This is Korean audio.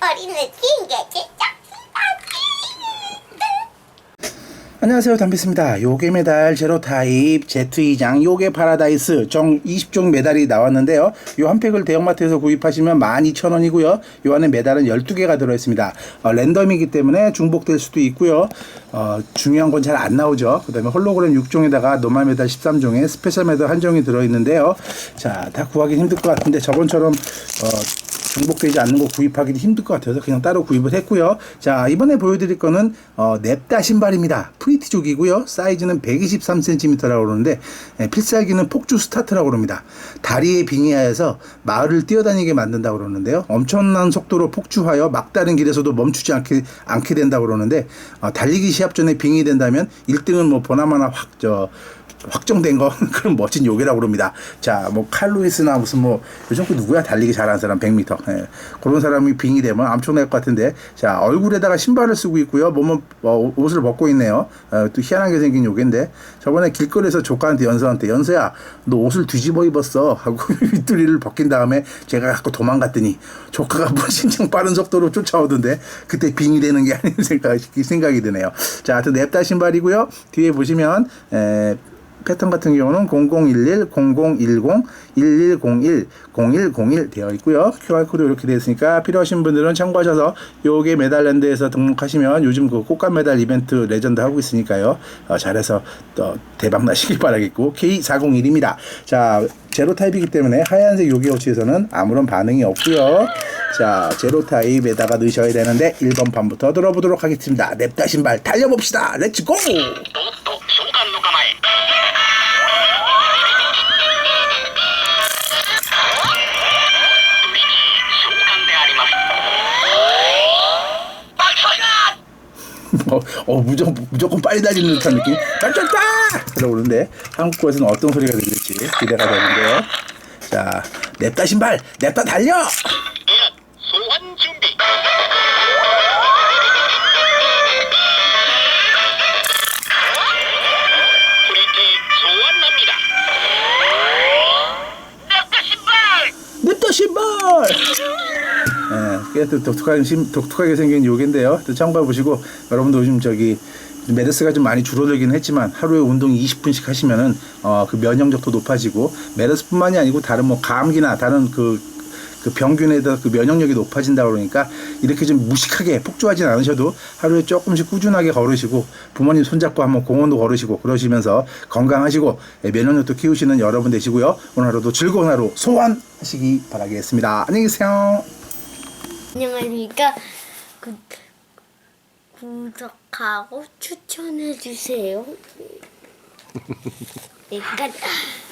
어린애 핑계 진짜 안녕하세요 담비스입니다. 요게 메달 제로 타입 Z2장 요게 파라다이스 정 20종 메달이 나왔는데요. 요 한 팩을 대형마트에서 구입하시면 12,000원이고요. 요 안에 메달은 12개가 들어있습니다. 어, 랜덤이기 때문에 중복될 수도 있고요. 어, 중요한 건 잘 안 나오죠. 그 다음에 홀로그램 6종에다가 노말 메달 13종에 스페셜 메달 한 종이 들어있는데요. 자 다 구하기 힘들 것 같은데 저번처럼 어, 중복되지 않는 거 구입하기도 힘들 것 같아서 그냥 따로 구입을 했고요. 자 이번에 보여드릴 거는 어, 냅다 신발입니다. 프리티족이고요. 사이즈는 123cm라고 그러는데 예, 필살기는 폭주 스타트라고 그럽니다. 다리에 빙의하여서 마을을 뛰어다니게 만든다고 그러는데요. 엄청난 속도로 폭주하여 막다른 길에서도 멈추지 않게, 않게 된다고 그러는데 어, 달리기 시합 전에 빙의된다면 1등은 뭐 보나마나 확 저 확정된 거 그런 멋진 요괴라고 그럽니다. 자, 뭐 칼로이스나 무슨 뭐 요즘 그 누구야 달리기 잘하는 사람 100m 예. 그런 사람이 빙이 되면 엄청날 것 같은데 자 얼굴에다가 신발을 쓰고 있고요. 몸은 어, 옷을 벗고 있네요. 어, 또 희한하게 생긴 요괴인데 저번에 길거리에서 조카한테 연서한테 연서야 너 옷을 뒤집어 입었어 하고 윗두리를 벗긴 다음에 제가 갖고 도망갔더니 조카가 무진장 빠른 속도로 쫓아오던데 그때 빙이 되는 게 아닌 생각, 생각이 드네요. 자, 하여튼 냅다 신발이고요. 뒤에 보시면 에, 패턴 같은 경우는 0011, 0010, 1101, 0101 되어 있고요. QR코드 이렇게 되어 있으니까 필요하신 분들은 참고하셔서 요게 메달랜드에서 등록하시면 요즘 그 꽃감 메달 이벤트 레전드 하고 있으니까요. 어, 잘해서 또 대박 나시길 바라겠고 K401입니다. 자, 제로 타입이기 때문에 하얀색 요게 호치에서는 아무런 반응이 없고요. 자, 제로 타입에다가 넣으셔야 되는데 1번 판부터 들어보도록 하겠습니다. 냅다 신발 달려봅시다. 렛츠고! 어, 어 무조건, 무조건 빨리 달리는 듯한 느낌? 짠짠짠! 들어오는데 한국어에서는 어떤 소리가 들릴지 기대가 되는데요. 자, 냅다 신발, 냅다 달려! 꽤또 독특하게, 심- 독특하게 생긴 요긴데요. 또 참고해 보시고, 여러분도 요즘 저기, 메르스가 좀 많이 줄어들긴 했지만 하루에 운동 20분씩 하시면은 어, 그 면역력도 높아지고 메르스뿐만이 아니고 다른 뭐 감기나 다른 그, 그 병균에 대한 그 면역력이 높아진다 그러니까 이렇게 좀 무식하게 폭주하진 않으셔도 하루에 조금씩 꾸준하게 걸으시고 부모님 손잡고 한번 공원도 걸으시고 그러시면서 건강하시고 예, 면역력도 키우시는 여러분 되시고요 오늘 하루도 즐거운 하루 소환하시기 바라겠습니다 안녕히 계세요. 안녕하십니까 구, 구독하고 추천해주세요 네, 끝.